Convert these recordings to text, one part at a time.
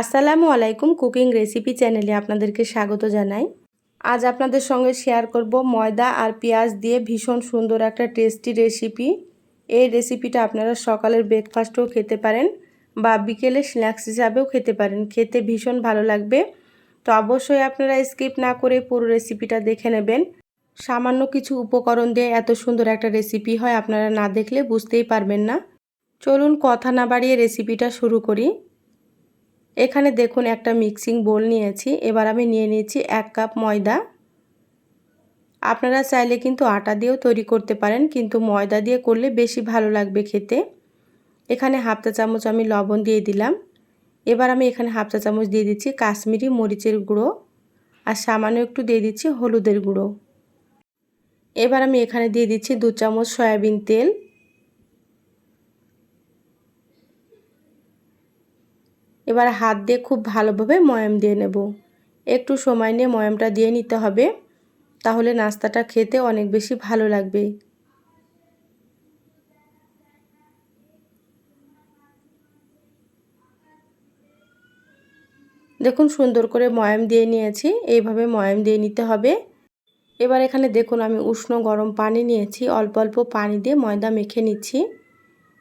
আসসালামু আলাইকুম cooking recipe চ্যানেলে আপনাদেরকে স্বাগত জানাই। আজ আপনাদের সঙ্গে শেয়ার করব ময়দা আর পেঁয়াজ দিয়ে ভীষণ সুন্দর একটা টেস্টি রেসিপি। এই রেসিপিটা আপনারা সকালের ব্রেকফাস্টেও খেতে পারেন বা বিকেলে স্ন্যাক্স হিসাবেও খেতে পারেন। খেতে ভীষণ ভালো লাগবে। তো অবশ্যই আপনারা স্কিপ না করে পুরো রেসিপিটা দেখে নেবেন। সামান্য কিছু উপকরণ দিয়ে এত সুন্দর একটা রেসিপি হয় আপনারা না দেখলে বুঝতেই পারবেন না। চলুন কথা না বাড়িয়ে রেসিপিটা শুরু করি। এখানে দেখুন একটা মিক্সিং বোল নিয়েছি। এবার আমি নিয়ে নিয়েছি এক কাপ ময়দা। আপনারা চাইলে কিন্তু আটা দিয়েও তৈরি করতে পারেন, কিন্তু ময়দা দিয়ে করলে বেশি ভালো লাগবে খেতে। এখানে হাফ চা চামচ আমি লবণ দিয়ে দিলাম। এবার আমি এখানে হাফ চা চামচ দিয়ে দিচ্ছি কাশ্মীরি মরিচের গুঁড়ো আর সামান্য একটু দিয়ে দিচ্ছি হলুদের গুঁড়ো। এবার আমি এখানে দিয়ে দিচ্ছি দু চামচ সয়াবিন তেল। এবার হাত দিয়ে খুব ভালোভাবে ময়াম দিয়ে নেব। একটু সময় নিয়ে ময়ামটা দিয়ে নিতে হবে, তাহলে নাস্তাটা খেতে অনেক বেশি ভালো লাগবে। দেখুন সুন্দর করে ময়াম দিয়ে নিয়েছি, এইভাবে ময়াম দিয়ে নিতে হবে। এবার এখানে দেখুন আমি উষ্ণ গরম পানি নিয়েছি, অল্প অল্প পানি দিয়ে ময়দা মেখে নিচ্ছি।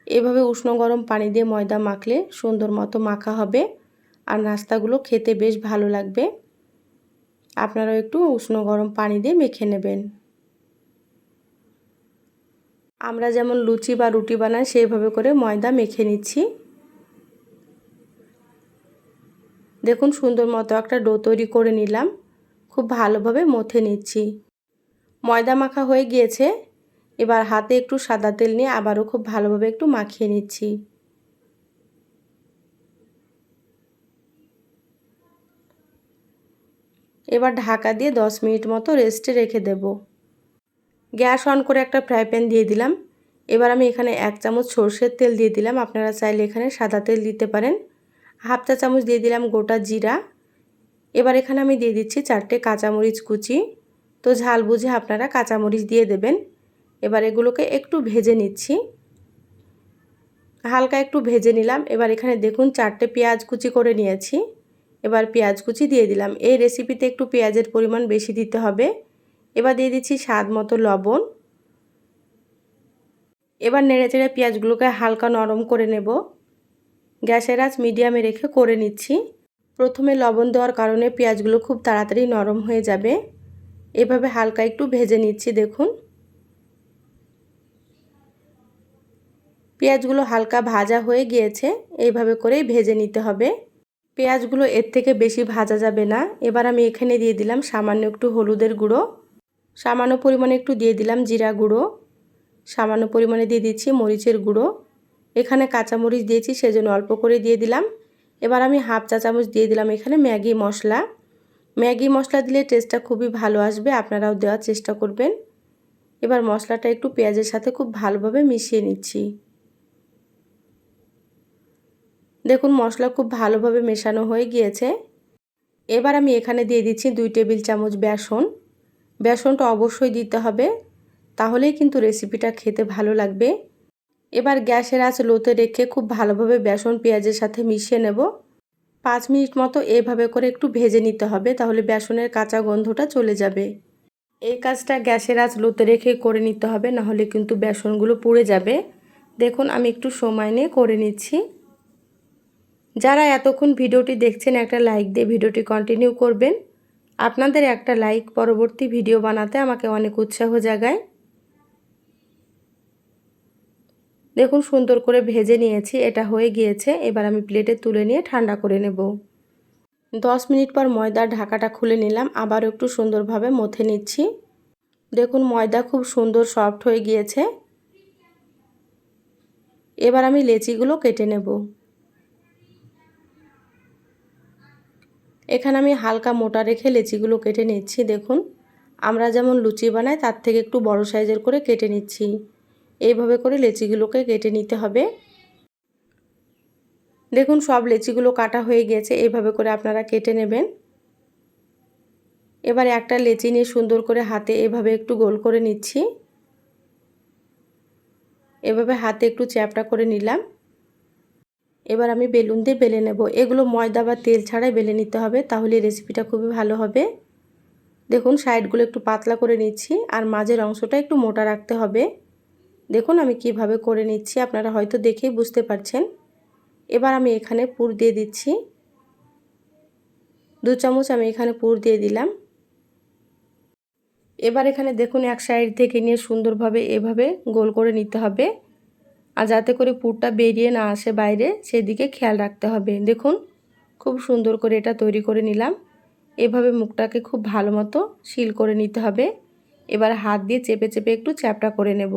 এভাবে উষ্ণ গরম পানি দিয়ে ময়দা মাখলে সুন্দর মতো মাখা হবে আর নাস্তাগুলো খেতে বেশ ভালো লাগবে। আপনারাও একটু উষ্ণ গরম পানি দিয়ে মেখে নেবেন। আমরা যেমন লুচি বা রুটি বানাই, সেইভাবে করে ময়দা মেখে নিচ্ছি। দেখুন, সুন্দর মতো একটা ডো তৈরি করে নিলাম। খুব ভালোভাবে মথে নিচ্ছি। ময়দা মাখা হয়ে গিয়েছে। এবার হাতে একটু সাদা তেল নিয়ে আবারও খুব ভালোভাবে একটু মাখিয়ে নিচ্ছি। এবার ঢাকা দিয়ে 10 মিনিট মতো রেস্টে রেখে দেব। গ্যাস অন করে একটা ফ্রাই প্যান দিয়ে দিলাম। এবার আমি এখানে এক চামচ সর্ষের তেল দিয়ে দিলাম। আপনারা চাইলে এখানে সাদা তেল দিতে পারেন। হাফ চা চামচ দিয়ে দিলাম গোটা জিরা। এবার এখানে আমি দিয়ে দিচ্ছি চারটে কাঁচামরিচ কুচি। তো ঝাল বুঝে আপনারা কাঁচামরিচ দিয়ে দেবেন। এবার এগুলোকে একটু ভেজে নিচ্ছি। হালকা একটু ভেজে নিলাম। এবার এখানে দেখুন চারটে পেঁয়াজ কুচি করে নিয়েছি। এবার পেঁয়াজ কুচি দিয়ে দিলাম। এই রেসিপিতে একটু পেঁয়াজের পরিমাণ বেশি দিতে হবে। এবার দিয়ে দিচ্ছি স্বাদ মতো লবণ। এবার নেড়ে চেড়ে পেঁয়াজগুলোকে হালকা নরম করে নেব। গ্যাসের আঁচ মিডিয়ামে রেখে করে নিচ্ছি। প্রথমে লবণ দেওয়ার কারণে পেঁয়াজগুলো খুব তাড়াতাড়ি নরম হয়ে যাবে। এভাবে হালকা একটু ভেজে নিচ্ছি, দেখুন। পেঁয়াজগুলো হালকা ভাজা হয়ে গিয়েছে, এইভাবে করেই ভেজে নিতে হবে। পেঁয়াজগুলো এর থেকে বেশি ভাজা যাবে না। এবার আমি এখানে দিয়ে দিলাম সামান্য একটু হলুদের গুঁড়ো। সামান্য পরিমাণে একটু দিয়ে দিলাম জিরা গুঁড়ো। সামান্য পরিমাণে দিয়ে দিচ্ছি মরিচের গুঁড়ো। এখানে কাঁচামরিচ দিয়েছি, সেজন্য অল্প করে দিয়ে দিলাম। এবার আমি হাফ চা চামচ দিয়ে দিলাম এখানে ম্যাগি মশলা। ম্যাগি মশলা দিলে টেস্টটা খুবই ভালো আসবে, আপনারাও দেওয়ার চেষ্টা করবেন। এবার মশলাটা একটু পেঁয়াজের সাথে খুব ভালোভাবে মিশিয়ে নিচ্ছি। দেখুন, মশলা খুব ভালোভাবে মেশানো হয়ে গিয়েছে। এবার আমি এখানে দিয়ে দিচ্ছি দুই টেবিল চামচ বেসন। বেসনটা অবশ্যই দিতে হবে, তাহলেই কিন্তু রেসিপিটা খেতে ভালো লাগবে। এবার গ্যাসের আঁচ লোতে রেখে খুব ভালোভাবে বেসন পেঁয়াজের সাথে মিশিয়ে নেব। পাঁচ মিনিট মতো এভাবে করে একটু ভেজে নিতে হবে, তাহলে বেসনের কাঁচা গন্ধটা চলে যাবে। এই কাজটা গ্যাসের আঁচ লোতে রেখে করে নিতে হবে, নাহলে কিন্তু বেসনগুলো পুড়ে যাবে। দেখুন, আমি একটু সময় নিয়ে করে নিচ্ছি। যারা এতক্ষণ ভিডিওটি দেখছেন, একটা লাইক দিয়ে ভিডিওটি কন্টিনিউ করবেন। আপনাদের একটা লাইক পরবর্তী ভিডিও বানাতে আমাকে অনেক উৎসাহ জাগায়। দেখুন, সুন্দর করে ভেজে নিয়েছি, এটা হয়ে গিয়েছে। এবার আমি প্লেটে তুলে নিয়ে ঠান্ডা করে নেব। দশ মিনিট পর ময়দার ঢাকাটা খুলে নিলাম, আবার একটু সুন্দরভাবে মথে নিচ্ছি। দেখুন, ময়দা খুব সুন্দর সফট হয়ে গিয়েছে। এবার আমি লেচিগুলো কেটে নেব। এখানে আমি হালকা মোটা রেখে লেচিগুলো কেটে নিচ্ছি, দেখুন। আমরা যেমন লুচি বানাই, তার থেকে একটু বড় সাইজের করে কেটে নিচ্ছি। এইভাবে করে লেচিগুলোকে কেটে নিতে হবে। দেখুন, সব লেচিগুলো কাটা হয়ে গেছে, এইভাবে করে আপনারা কেটে নেবেন। এবার একটা লেচি নিয়ে সুন্দর করে হাতে এভাবে একটু গোল করে নিচ্ছি। এভাবে হাতে একটু চ্যাপটা করে নিলাম। এবার আমি বেলুন দিয়ে বেলে নেব। এগুলো ময়দা বা তেল ছাড়াই বেলে নিতে হবে, তাহলে রেসিপিটা খুবই ভালো হবে। দেখুন সাইডগুলো একটু পাতলা করে নিচ্ছি, আর মাঝের অংশটা একটু মোটা রাখতে হবে। দেখুন, আমি কীভাবে করে নিচ্ছি, আপনারা হয়তো দেখেই বুঝতে পারছেন। এবার আমি এখানে পুর দিয়ে দিচ্ছি। দু চামচ আমি এখানে পুর দিয়ে দিলাম। এবার এখানে দেখুন, এক সাইড থেকে নিয়ে সুন্দরভাবে এভাবে গোল করে নিতে হবে। আর যাতে করে পুরটা বেরিয়ে না আসে বাইরে, সেদিকে খেয়াল রাখতে হবে। দেখুন, খুব সুন্দর করে এটা তৈরি করে নিলাম। এভাবে মুখটাকে খুব ভালো মতো শিল করে নিতে হবে। এবার হাত দিয়ে চেপে চেপে একটু চ্যাপটা করে নেব।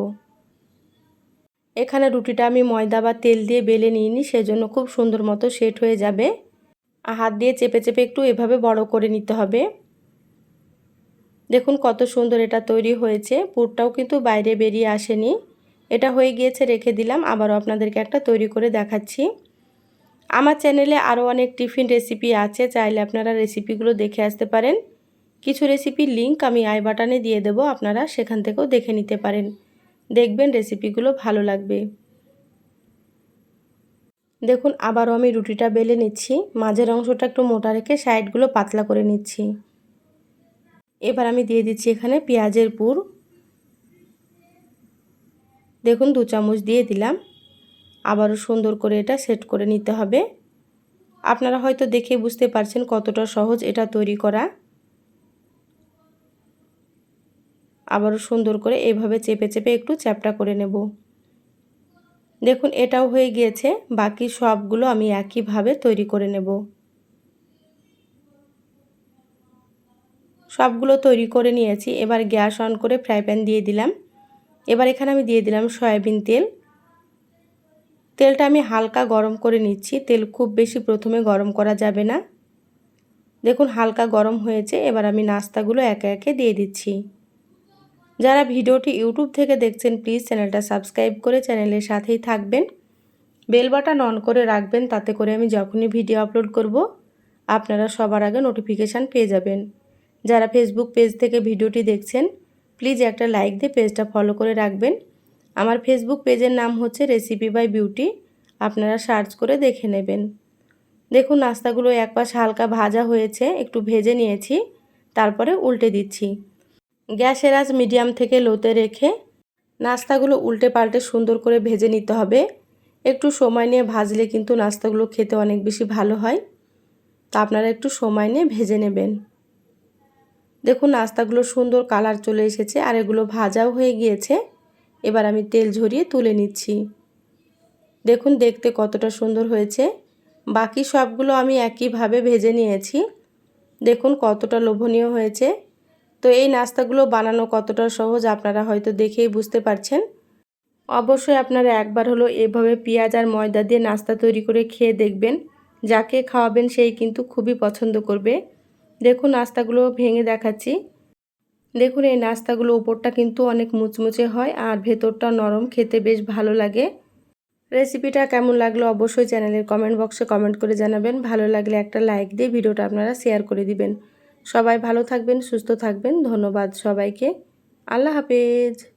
এখানে রুটিটা আমি ময়দা বা তেল দিয়ে বেলে নিইনি, সেজন্য খুব সুন্দর মতো সেট হয়ে যাবে। আর হাত দিয়ে চেপে চেপে একটু এভাবে বড় করে নিতে হবে। দেখুন কত সুন্দর এটা তৈরি হয়েছে। পুরটাও কিন্তু বাইরে বেরিয়ে আসেনি। এটা হয়ে গিয়েছে, রেখে দিলাম। আবারও আপনাদেরকে একটা তৈরি করে দেখাচ্ছি। আমার চ্যানেলে আরও অনেক টিফিন রেসিপি আছে, চাইলে আপনারা রেসিপিগুলো দেখে আসতে পারেন। কিছু রেসিপির লিঙ্ক আমি আই বাটনে দিয়ে দেবো, আপনারা সেখান থেকেও দেখে নিতে পারেন। দেখবেন রেসিপিগুলো ভালো লাগবে। দেখুন, আবারও আমি রুটিটা বেলে নিচ্ছি। মাঝের অংশটা একটু মোটা রেখে সাইডগুলো পাতলা করে নিচ্ছি। এবার আমি দিয়ে দিচ্ছি এখানে পেঁয়াজের পুর। দেখুন দু চামচ দিয়ে দিলাম। আবারও সুন্দর করে এটা সেট করে নিতে হবে। আপনারা হয়তো দেখে বুঝতে পারছেন কতটা সহজ এটা তৈরি করা। আবারও সুন্দর করে এইভাবে চেপে চেপে একটু চ্যাপটা করে নেব। দেখুন এটাও হয়ে গিয়েছে। বাকি সবগুলো আমি একইভাবে তৈরি করে নেব। সবগুলো তৈরি করে নিয়েছি। এবার গ্যাস অন করে ফ্রাই প্যান দিয়ে দিলাম। এবার এখানে আমি দিয়ে দিলাম সয়াবিন তেল। তেলটা আমি হালকা গরম করে নিচ্ছি। তেল খুব বেশি প্রথমে গরম করা যাবে না। দেখুন হালকা গরম হয়েছে। এবার আমি নাস্তাগুলো একে একে দিয়ে দিচ্ছি। যারা ভিডিওটি ইউটিউব থেকে দেখছেন, প্লিজ চ্যানেলটা সাবস্ক্রাইব করে চ্যানেলের সাথেই থাকবেন। বেল বাটন অন করে রাখবেন, তাতে করে আমি যখনই ভিডিও আপলোড করব, আপনারা সবার আগে নোটিফিকেশান পেয়ে যাবেন। যারা ফেসবুক পেজ থেকে ভিডিওটি দেখছেন প্লিজ একটা লাইক দিয়ে পেজটা ফলো করে রাখবেন। আমার ফেসবুক পেজের নাম হচ্ছে রেসিপি বাই বিউটি আপনারা সার্চ করে দেখে নেবেন। দেখুন, নাস্তাগুলো এক পাশ হালকা ভাজা হয়েছে, একটু ভেজে নিয়েছি, তারপরে উল্টে দিচ্ছি। গ্যাসের আজ মিডিয়াম থেকে লোতে রেখে নাস্তাগুলো উল্টে পাল্টে সুন্দর করে ভেজে নিতে হবে। একটু সময় নিয়ে ভাজলে কিন্তু নাস্তাগুলো খেতে অনেক বেশি ভালো হয়। তা আপনারা একটু সময় নিয়ে ভেজে নেবেন। দেখুন, নাস্তাগুলো সুন্দর কালার চলে এসেছে আর এগুলো ভাজাও হয়ে গিয়েছে। এবার আমি তেল ঝরিয়ে তুলে নিচ্ছি। দেখুন, দেখতে কতটা সুন্দর হয়েছে। বাকি সবগুলো আমি একইভাবে ভেজে নিয়েছি। দেখুন, কতটা লোভনীয় হয়েছে। তো এই নাস্তাগুলো বানানো কতটা সহজ আপনারা হয়তো দেখেই বুঝতে পারছেন। অবশ্যই আপনারা একবার হলো এভাবে পেঁয়াজ আর ময়দা দিয়ে নাস্তা তৈরি করে খেয়ে দেখবেন। যাকে খাওয়াবেন সেই কিন্তু খুবই পছন্দ করবে। দেখুন, নাস্তাগুলো ভেঙে দেখাচ্ছি। দেখুন, এই নাস্তাগুলো উপরটা কিন্তু অনেক মুচমুচে হয় আর ভেতরটা নরম, খেতে বেশ ভালো লাগে। রেসিপিটা কেমন লাগল অবশ্যই চ্যানেলের কমেন্ট বক্সে কমেন্ট করে জানাবেন। ভালো লাগলে একটা লাইক দিয়ে ভিডিওটা আপনারা শেয়ার করে দিবেন। সবাই ভালো থাকবেন, সুস্থ থাকবেন। ধন্যবাদ সবাইকে। আল্লাহ হাফেজ।